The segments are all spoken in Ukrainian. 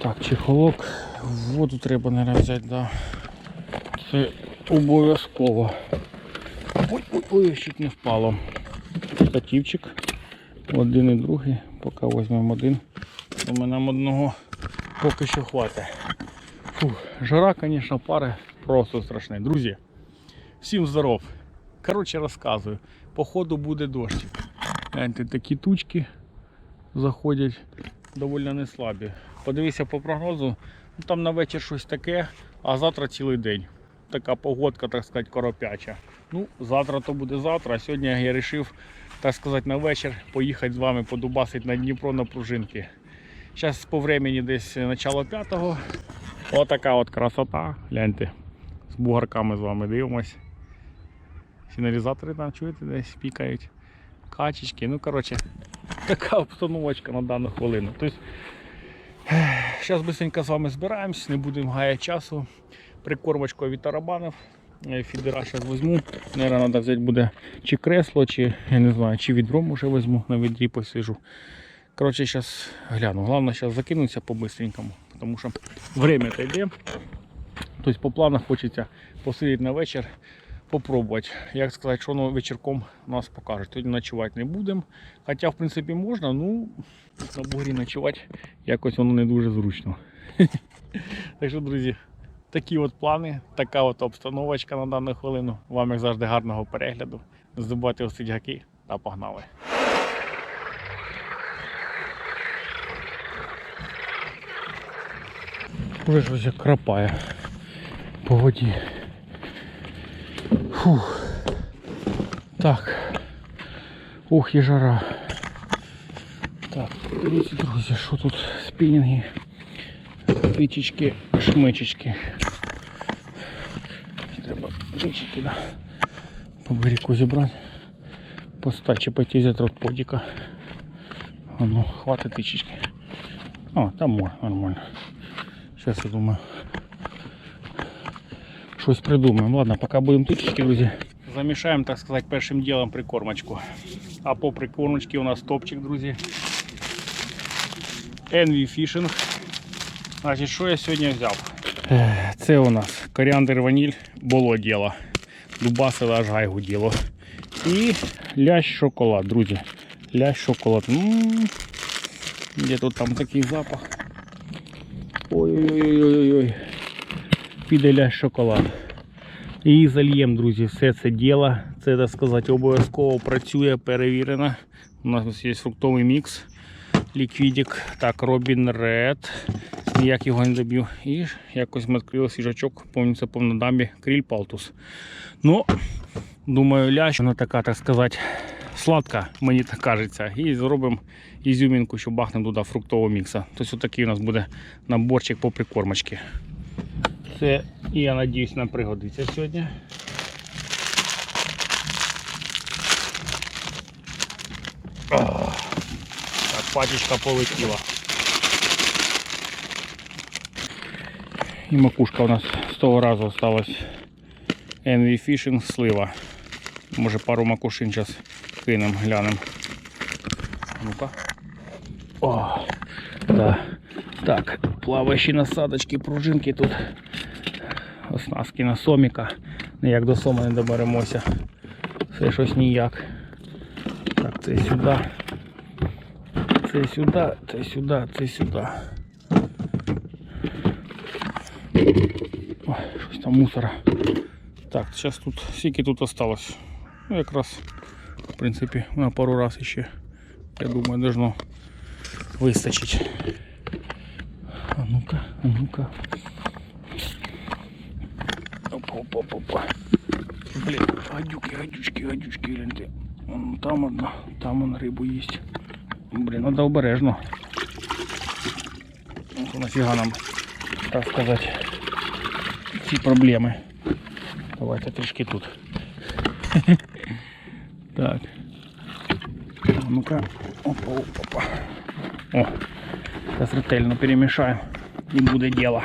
Так, чехолок. Воду треба, наверное, взяти, да. Це обов'язково. Ой, ой, ой, чуть не впало. Штативчик. Один і другий. Поки візьмемо один. То нам одного поки що хватить. Фух, жара, звісно, пари просто страшне. Друзі, всім здоров. Коротше, розказую. Походу буде дощ. Гляньте, такі тучки заходять доволі не слабі. Подивися по прогнозу, ну, там на вечір щось таке, а завтра цілий день. Така погодка, так сказати, коропяча. Ну, завтра то буде завтра, а сьогодні я вирішив, так сказати, на вечір поїхати з вами подубасити на Дніпро на пружинки. Зараз по времени десь начало п'ятого. Отака от красота. Гляньте. З бугарками з вами дивимось. Сигналізатори там чуєте десь пікають. Качечки. Ну, коротше, така обстановочка на дану хвилину. Тобто, зараз быстренько з вами збираємось, не будемо гаяти часу. Прикормочку від тарабанів. Фідера зараз візьму. Наверное, треба взяти буде чи кресло, чи я не знаю, чи відром вже візьму, на відрі посижу. Коротше, зараз гляну. Головне зараз закинутися по-бистренькому, тому що время йде. Тобто по планах хочеться посидіти на вечір, попробувати. Як сказати, що воно вечірком нас покажуть. Тоді ночувати не будемо. Хоча, в принципі, можна, ну на бугрі ночувати якось воно не дуже зручно. Так що, друзі, такі от плани, така от обстановочка на дану хвилину. Вам, як завжди, гарного перегляду. Забувайте осить гаки та погнали. Уже як крапає по воді. Фух. Так. Ух, і жара. Так, дивіться, друзі, що тут спінінги, пічечки, шмичечки. Треба річки, да. По берегу зібрати. Постачі пойти взяти от подіка. А ну, хватить тичечки. А, там можна, нормально. Сейчас я думаю. Щось придумаємо. Ладно, поки будемо тичечки, друзі. Замішаємо, так сказати, першим ділом прикормочку. А по прикормочці у нас топчик, друзі. Envy Fishing. Значить, що я сьогодні взяв? Е, Це у нас коріандр ваніль, було діло. Дубасили аж гайгу діло. І лящ шоколад, друзі. Лящ шоколад. М-м-м. Де тут там такий запах? Ой-ой-ой-ой-ой. Піде лящ шоколад. І зальємо, друзі, все це діло. Це, так сказати, обов'язково працює, перевірено. У нас є фруктовий мікс. Ліквідик. Так, Робін Ред. Ніяк його не доб'ю. І якось ми відкрили свіжачок, повністю повна дамбі, кріль палтус. Ну, думаю, лящ, вона така, так сказати, сладка, мені так кажеться. І зробимо ізюмінку, що бахнемо туди фруктового мікса. Тобто отакий у нас буде наборчик по прикормочці. Це, я надіюсь, нам пригодиться сьогодні. Так, пачечка полетіла. І макушка у нас з того разу осталась Envy Fishing слива. Може пару макушин зараз кинемо, глянемо. Ну-ка. О, да. Так, плаваючі насадочки, пружинки тут. Оснастки на соміка. Ніяк до сома не доберемося. Все щось ніяк. Так, це сюди. Це сюди, це сюди, це сюди. Ой, щось там мусора. Так, зараз тут скільки тут осталось. Ну якраз, в принципі, на пару раз ще, я думаю, должно вистачить. А ну-ка, а ну-ка. Опа-опа-опа. Блин, гадюки, гадючки, гадючки, гляньте. Вон Там одна, там он рибу їсть. Блін, надо обережно. Ну, Нафіга нам, так сказати, ці проблеми. Давайте трішки тут. Так. А ну-ка. Опа, опа, опа. О, зараз ретельно перемішаємо і буде діло.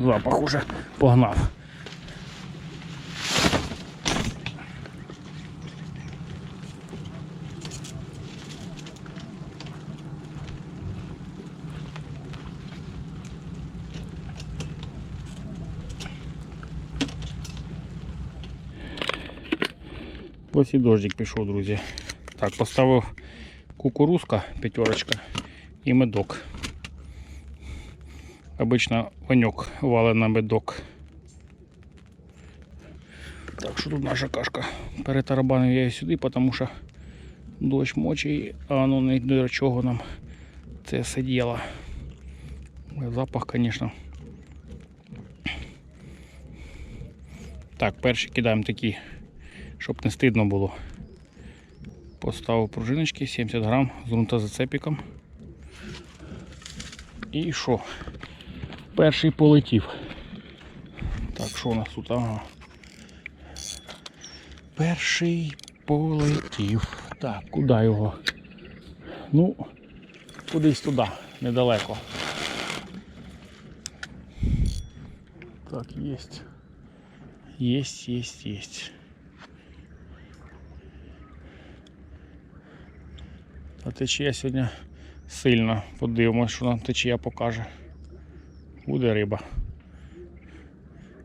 Запах уже погнав. Ось і дождик пішов, друзі. Так, поставив кукурузка, п'ятерочка і медок. Обично ваньок валить на медок. Так, що тут наша кашка? Перетарабанив я її сюди, тому що дощ мочить, а воно не до чого нам це все діло. Запах, звісно. Так, перші кидаємо такі, щоб не стидно було. Поставив пружиночки 70 грам з ґрунтозацепіком. І що? Перший полетів. Так, що у нас тут? Ага. Перший полетів. Так, куди його? Ну, кудись туди, недалеко. Так, есть. Есть, есть, есть. Течія сьогодні сильно. Подивимось, що нам течія покаже. Буде риба.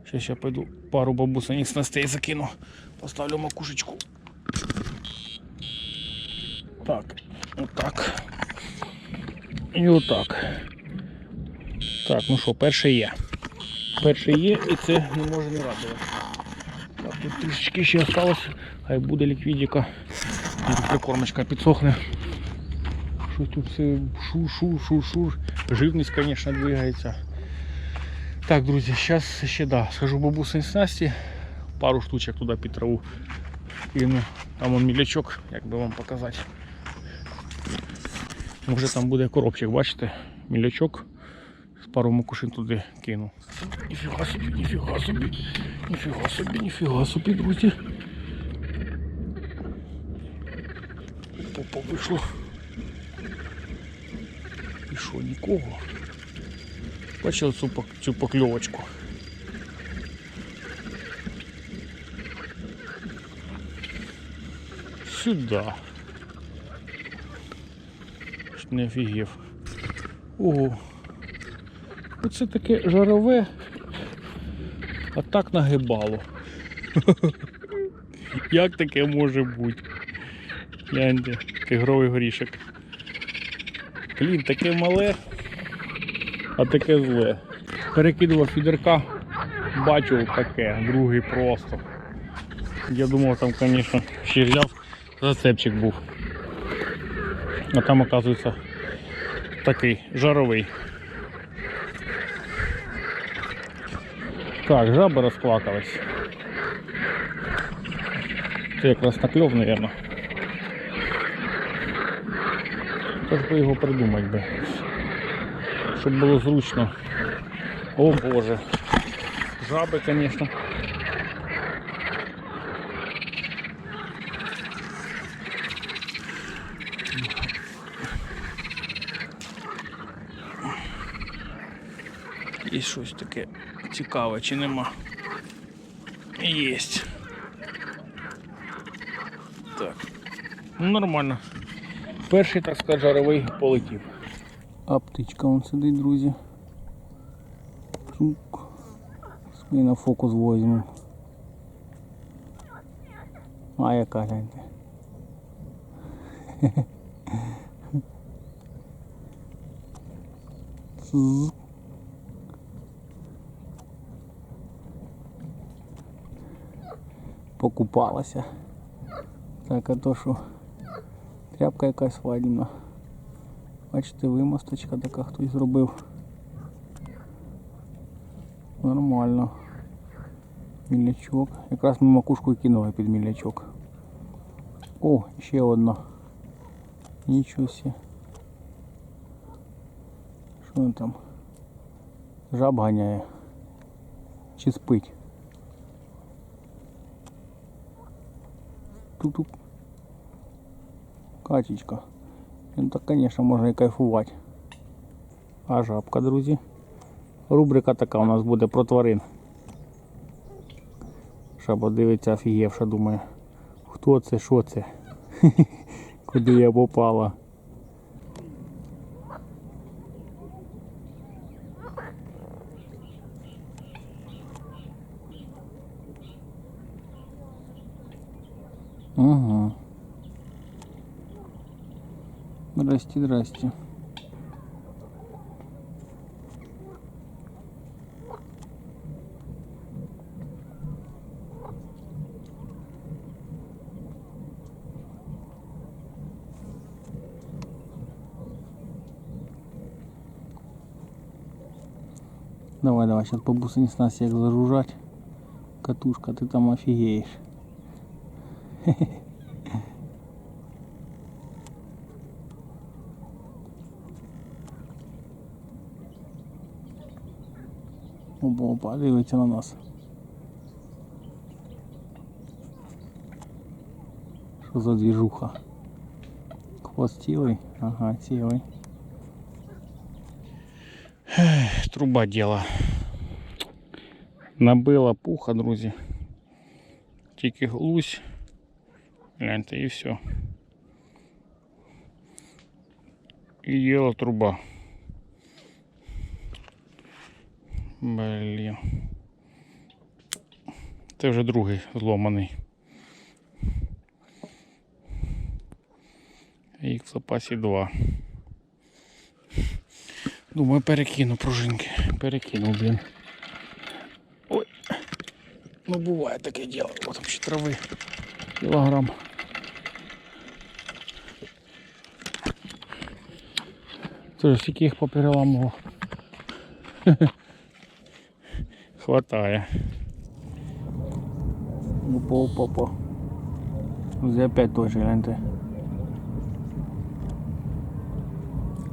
Зараз я пойду пару бабусиних снастей закину. Поставлю макушечку. Так, отак. І отак. Так, ну що, перший є. Перший є і це не може не радувати. Так, тут трішечки ще осталось, хай буде ліквідіка. Прикормочка підсохне. Щось тут все шу-шу-шу-шу. Живність, звісно, двигається. Так, друзі, зараз ще да, схожу бабусин снасті, пару штучок туди під траву кину. Там он мілячок, як би вам показати. Може там буде коробчик, бачите? Мілячок з пару макушин туди кину. Ніфіга собі, ніфіга собі, ніфіга собі, ніфіга собі, друзі. Попа вийшло. Що, нікого? Бачили цю, цю покльовочку? Сюда. Ж Не офігів. Ого. Оце таке жарове, а так нагибало. Як таке може бути? Гляньте, тигровий горішок. Блін, таке мале, а таке зле. Перекидував фідерка, бачив таке, другий просто. Я думав, там, звісно, ще взяв, зацепчик був. А там, оказується, такий жаровий. Так, жаби розплакались. Це якраз накльов, мабуть. Тож би його придумати би. Щоб було зручно. О Боже. Жаби, звісно. Є щось таке цікаве, чи нема? Єсть. Так. Ну нормально. Перший, так сказати, жаровий полетів. А птичка вон сидить, друзі. Чук. Ми на фокус возьмемо. А яка гляньте. Покупалася. Так, а то що тряпка якась вальна. Бачите, вимосточка така хтось зробив. Нормально. Мілячок. Якраз ми макушку і кинули під мілячок. О, ще одна. Нічого сі. Що він там? Жаб ганяє. Чи спить? Тук-тук. Качечка. Ну так, конечно, можна і кайфувати. А жабка, друзі. Рубрика така у нас буде про тварин. Шаба дивиться офігевша, думає. Хто це, що це? Куди я попала? Здрасте, здрасте. Давай, давай, сейчас по бусине снасти як загружать. Катушка, ты там офигеешь. опа, дивиться на нас. Що за двіжуха? Хвост цілий? Ага, цілий. Труба діла. Набила пуха, друзі. Тільки глузь. Гляньте і все. І їла труба. Блін. Це вже другий зломаний. Їх в запасі два. Думаю, перекину пружинки. Перекину, блін. Ой. Ну буває таке діло. О, там ще трави. Кілограм. Це ж скільки їх попереламував. Хватає. Опа, опа, опа. Друзі, опять той же, гляньте.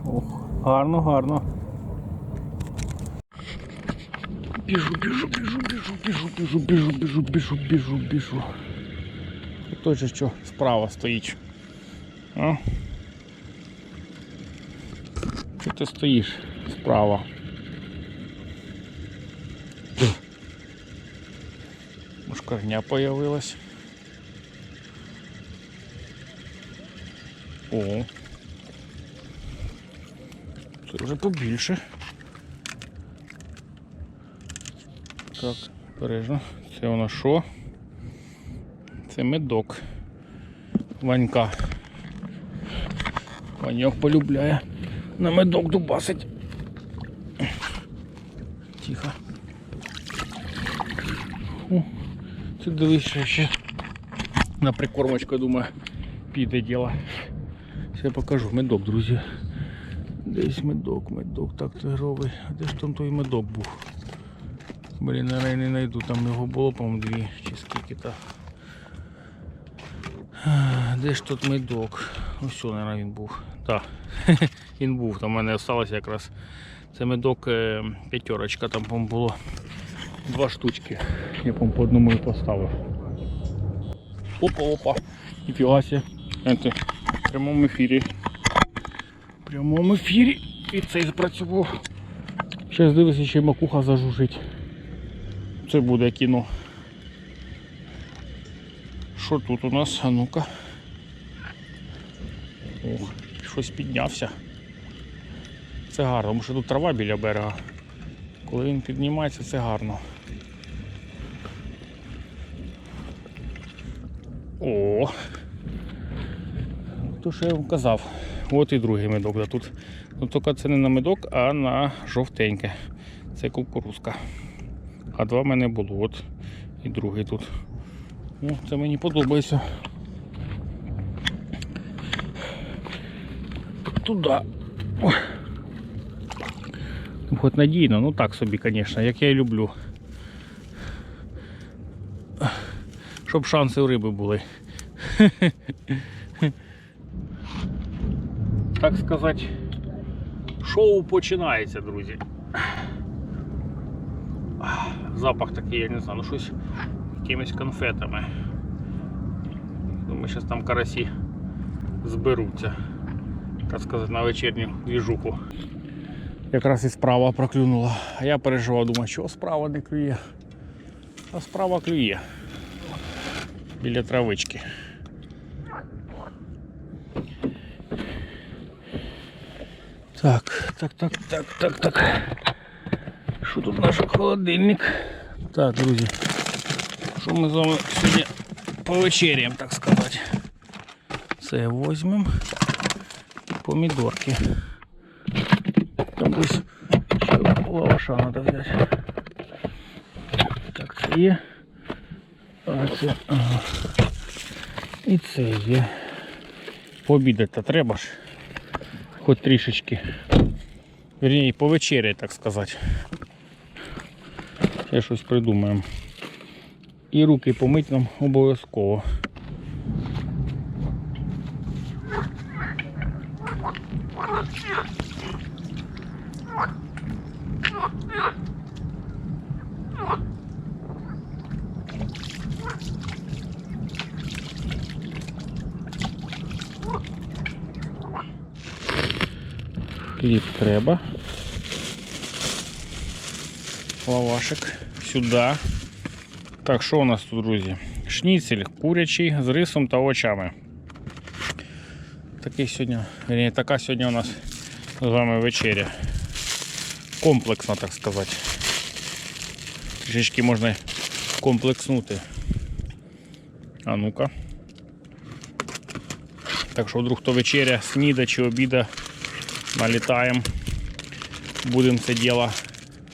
Ох, гарно, гарно. Біжу, біжу, біжу, біжу, біжу, біжу, біжу, біжу, біжу, біжу, біжу. І той же що справа стоїть. А? Що ти стоїш справа? Мушкарня появилась. О. Це вже побільше. Так, бережно. Це у нас що? Це медок. Ванька. Ваньок полюбляє. На медок дубасить. Тихо. О, це дивись ще. На прикормочку, я думаю, піде діло. Ще покажу медок, друзі. Десь медок, медок, так тигровий. А де ж там той медок був? Блін, наразі не знайду, там його було, по-моєму, дві чи скільки то. Де ж тут медок? Ось що, наверное, він був. Так, він був, там в мене залишилося якраз. Це медок е, п'ятерочка, там по-моєму, було два штучки. Я по по одному і поставив. Опа, опа. Ніфіга себе. Гляньте, В прямому ефірі. В прямому ефірі. І цей спрацював. Зараз дивися, ще й макуха зажужить. Це буде кіно. Що тут у нас? А ну-ка. Ох, щось піднявся. Це гарно, тому що тут трава біля берега. Коли він піднімається, це гарно. О! То, що я вам казав. От і другий медок. Тут. Ну, тільки це не на медок, а на жовтеньке. Це кукурузка. А два в мене було. От і другий тут. Ну, це мені подобається. Туди. Ну, Хоч надійно, ну так собі, звісно, як я і люблю. Щоб шанси у риби були. Так сказати, шоу починається, друзі. Запах такий, я не знаю, ну щось якимись конфетами. Думаю, зараз там карасі зберуться. Так сказати, на вечірню двіжуху. Якраз і справа проклюнула. А я переживав, думаю, що справа не клює. А справа клює. Біля травички. Так, так, так, так, так, так. Що тут наш холодильник? Так, друзі. Що ми з вами сьогодні повечеряємо, так сказати. Це візьмемо. Помідорки. Там десь ще лаваша треба взяти. Так, це є. Ага. І це є. Пообідати треба ж. Хоч трішечки. Вірні, повечеряй, так сказати. Ще щось придумаємо. І руки помить нам обов'язково. Хліб треба. Лавашик сюди. Так, що у нас тут, друзі? Шніцель курячий з рисом та овочами. Такий сьогодні, вірні, така сьогодні у нас з вами вечеря. Комплексна, так сказати. Трішечки можна комплекснути. А ну-ка. Так що вдруг то вечеря, сніда чи обіда налітаємо. Будемо це діло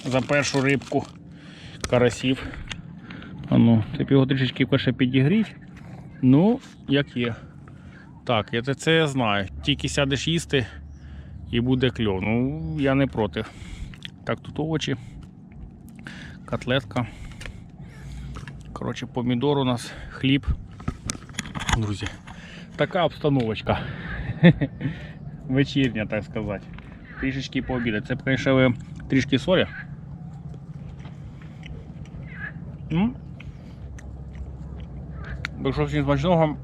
за першу рибку карасів. А ну, це його трішечки перше підігріть. Ну, як є. Так, я це, це знаю. Тільки сядеш їсти і буде кльов. Ну, я не проти. Так, тут овочі, котлетка. Коротше, помідор у нас, хліб. Друзі, така обстановочка. Вечірня, так сказати. Трішечки пообідати. Це, ви трішки солі. Якщо всім смачного,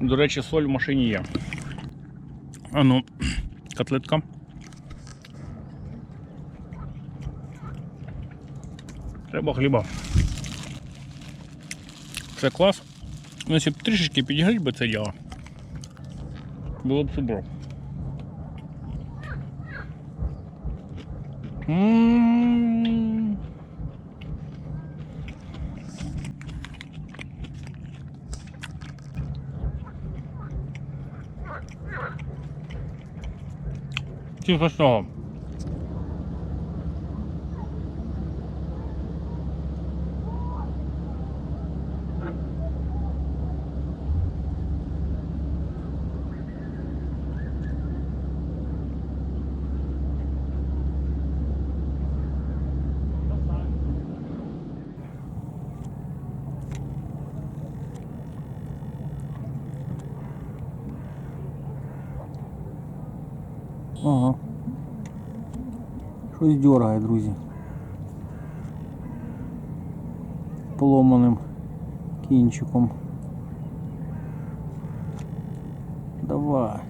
до речі, соль в машині є. А ну, котлетка. Треба хліба. Це клас. Ну, якщо б трішечки підігріть би це діло, було б супер. М. Всім смачного. Ага. Щось дергає, друзі. Поломаним кінчиком. Давай.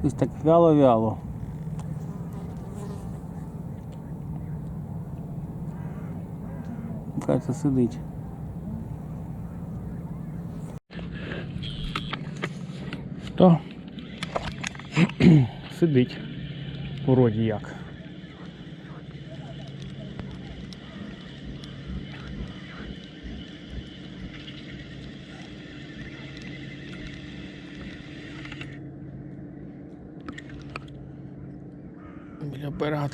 Щось так вяло-вяло. Кажется, сидить. Що? Сидить. Вроді як.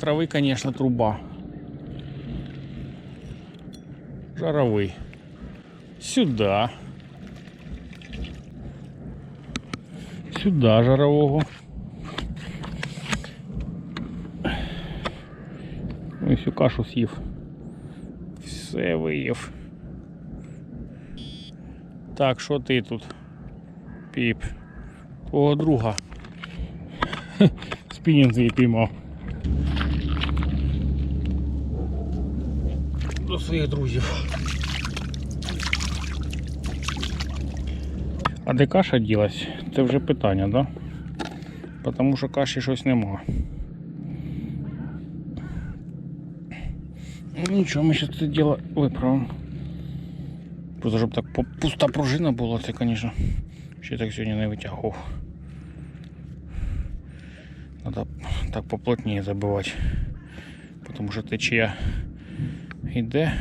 Біля берега трави, конечно, труба. Жаровий. Сюда. Сюда жарового. Ну, всю кашу з'їв. Все виїв. Так, що ти тут? Піп. Твого друга. Спінінг свій піймав. Своїх друзів. А де каша ділась? Це вже питання, да? Потому що каші щось нема. Ну, Нічого, ми зараз це діло виправимо. Просто щоб так пуста пружина була, це, звісно, ще так сьогодні не витягував. Треба так поплотніше забивати. Тому що течія йде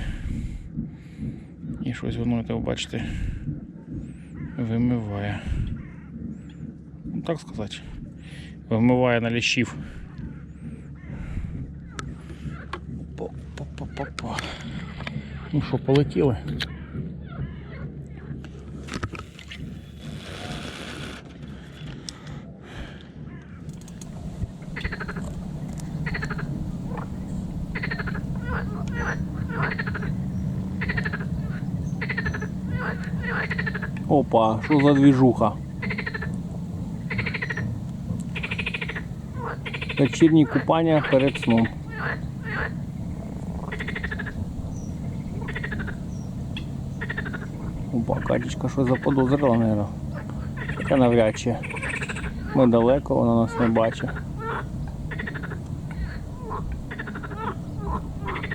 І щось воно, ви бачите, вимиває. Ну, так сказати. Вимиває на ліщів. О-по-па-по-па. Ну що, полетіли? Опа, що за двіжуха? Вечірні купання перед сном. Опа, Катечка що заподозрила, наверное. Та навряд чи. Ми далеко, вона нас не бачить.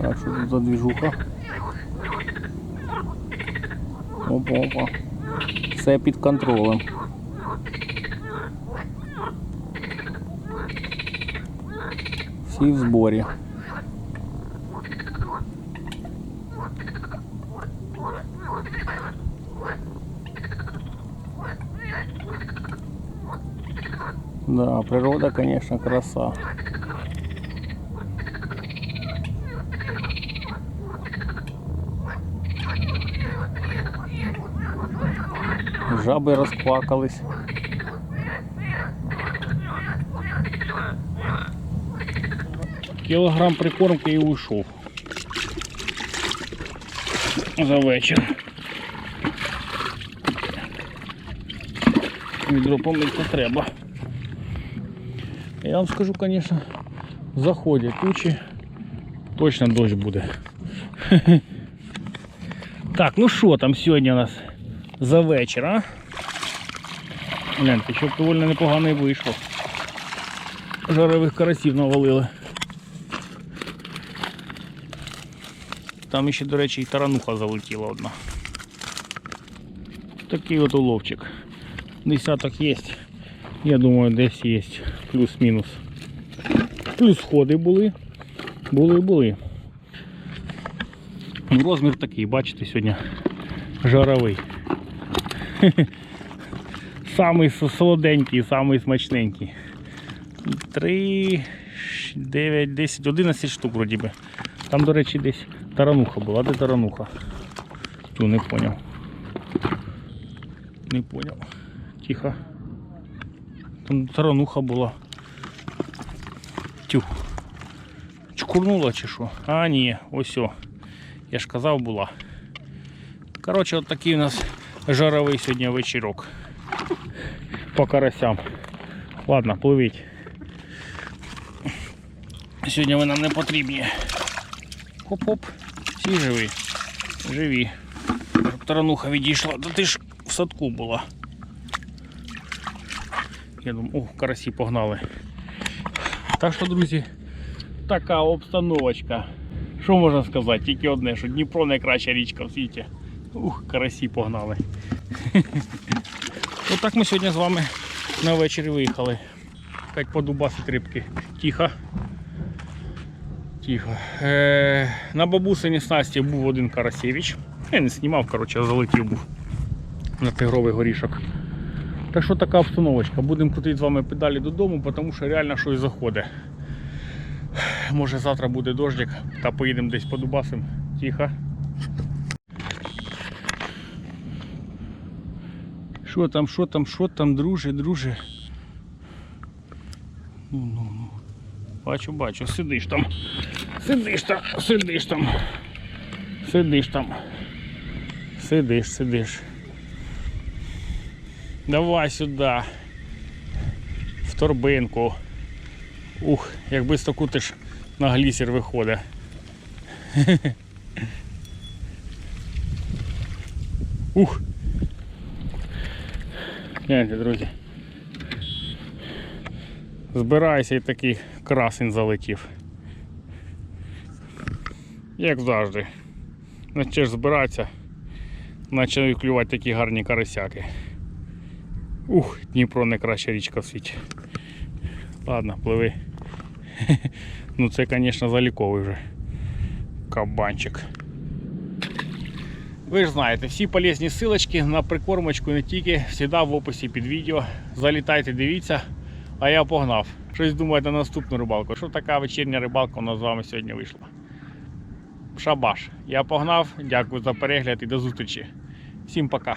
Так, що тут за двіжуха? Опа, опа. Все під контролем. Всі в зборі. Да, природа, конечно, краса. Жаби розплакались. Кілограм прикормки і уйшов. За вечір. Відро помити треба. Я вам скажу, конечно, заходять тучі. Точно дощ буде. Так, ну що там сьогодні у нас за вечір, а? Гляньте, щоб доволі непогано і вийшло. Жарових карасів навалили. Там ще, до речі, і тарануха залетіла одна. Такий от уловчик. Десяток є. Я думаю, десь є плюс-мінус. Плюс ходи були. Були, були. Розмір такий, бачите, сьогодні жаровий. Самий солоденький, самий смачненький. 3, 9, 10, 11 штук вроді би. Там, до речі, десь тарануха була. Де тарануха? Тю, не поняв. Не поняв. Тихо. Там тарануха була. Тю. Чкурнула чи що? А, ні, ось о. Я ж казав була. Коротше, от такий у нас жаровий сьогодні вечірок. По карасям. Ладно, пливіть. Сьогодні ви нам не потрібні. Хоп-хоп. Всі живі. Живі. Тарануха відійшла. Та ти ж в садку була. Я думаю, о, карасі погнали. Так що, друзі, така обстановочка. Що можна сказати? Тільки одне, що Дніпро найкраща річка в світі. Ух, карасі погнали. Отак ми сьогодні з вами на вечір виїхали. Як подубасить рибки. Тихо. Тихо. Е, на бабусині снасті був один Карасєвич. Я не знімав, коротше, залетів був на тигровий горішок. Так що така обстановочка. Будемо крутити з вами педалі додому, тому що реально щось заходить. Може завтра буде дождик та поїдемо десь по Дубасам. Тихо. Що там, що там, що там, друже, друже. Ну, ну, ну. Бачу, бачу, сидиш там. Сидиш там, сидиш там. Сидиш там. Сидиш, сидиш. Давай сюди. В торбинку. Ух, як бисто кутиш на глісер виходить. Ух. Гляньте, друзі. Збирайся і такий красень залетів. Як завжди. Начнеш збиратися, почали клювати такі гарні карасяки. Ух, Дніпро найкраща річка в світі. Ладно, пливи. Ну це, звісно, заліковий вже кабанчик. Ви ж знаєте, всі полезні силочки на прикормочку не тільки завжди в описі під відео. Залітайте, дивіться. А я погнав. Щось думаєте на наступну рибалку. Що така вечірня рибалка у нас з вами сьогодні вийшла? Шабаш. Я погнав. Дякую за перегляд і до зустрічі. Всім пока.